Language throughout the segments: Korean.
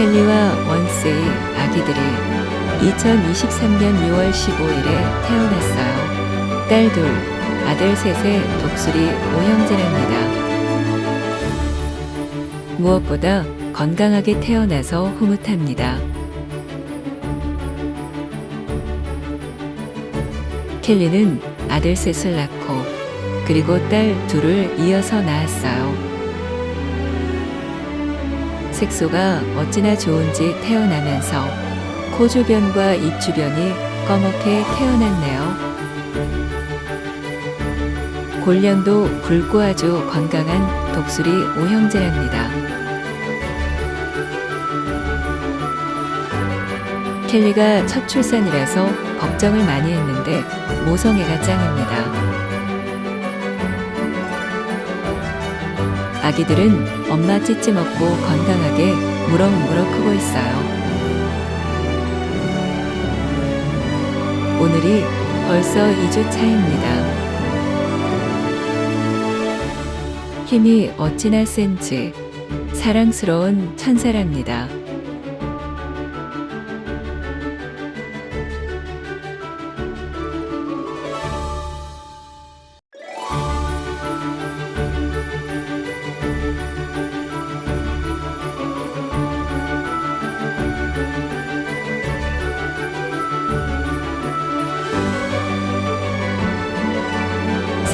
켈리와 원스의 아기들이 2023년 6월 15일에 태어났어요. 딸 둘, 아들 셋의 독수리 오형제랍니다. 무엇보다 건강하게 태어나서 흐뭇합니다. 켈리는 아들 셋을 낳고 그리고 딸 둘을 이어서 낳았어요. 색소가 어찌나 좋은지 태어나면서 코 주변과 입 주변이 검게 태어났네요. 골련도 굵고 아주 건강한 독수리 오형제랍니다. 켈리가 첫 출산이라서 걱정을 많이 했는데 모성애가 짱입니다. 아기들은 엄마 찌찌 먹고 건강하게 무럭무럭 크고 있어요. 오늘이 벌써 2주 차입니다. 힘이 어찌나 센지 사랑스러운 천사랍니다.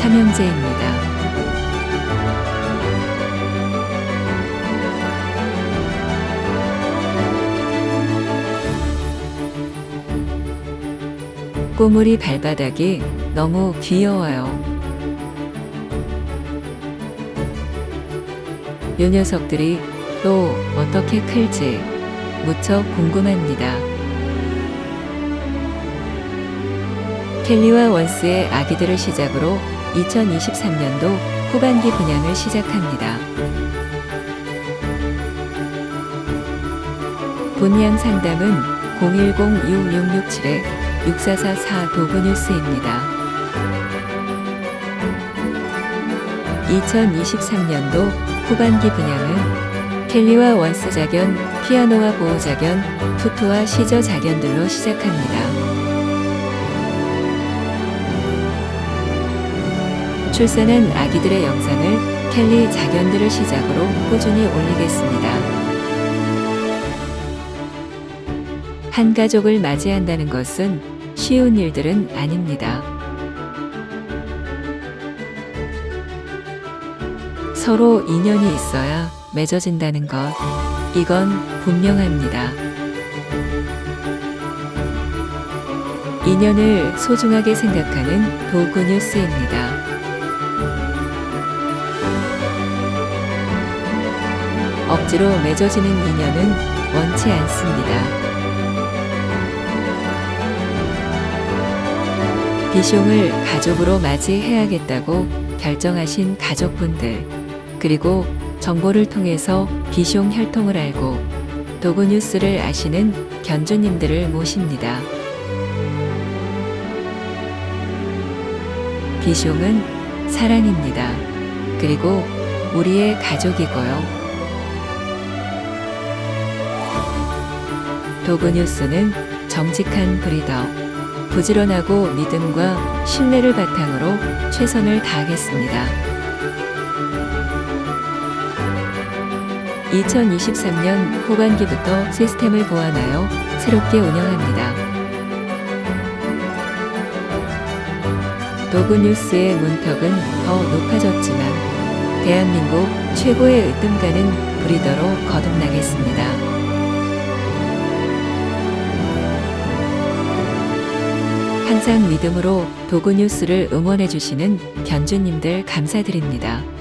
삼형제입니다. 꼬물이 발바닥이 너무 귀여워요. 요 녀석들이 또 어떻게 클지 무척 궁금합니다. 켈리와 원스의 아기들을 시작으로 2023년도 후반기 분양을 시작합니다. 분양 상담은 010-6667-6444 도구뉴스입니다. 2023년도 후반기 분양은 켈리와 원스 자견, 피아노와 보호 자견, 투토와 시저 자견들로 시작합니다. 출산한 아기들의 영상을 켈리 자견들을 시작으로 꾸준히 올리겠습니다. 한 가족을 맞이한다는 것은 쉬운 일들은 아닙니다. 서로 인연이 있어야 맺어진다는 것, 이건 분명합니다. 인연을 소중하게 생각하는 도구 뉴스입니다. 억지로 맺어지는 인연은 원치 않습니다. 비숑을 가족으로 맞이해야겠다고 결정하신 가족분들, 그리고 정보를 통해서 비숑 혈통을 알고 도구 뉴스를 아시는 견주님들을 모십니다. 비숑은 사랑입니다. 그리고 우리의 가족이고요. 도구 뉴스는 정직한 브리더, 부지런하고 믿음과 신뢰를 바탕으로 최선을 다하겠습니다. 2023년 후반기부터 시스템을 보완하여 새롭게 운영합니다. 도구 뉴스의 문턱은 더 높아졌지만 대한민국 최고의 으뜸가는 브리더로 거듭나겠습니다. 항상 믿음으로 도구 뉴스를 응원해 주시는 견주님들 감사드립니다.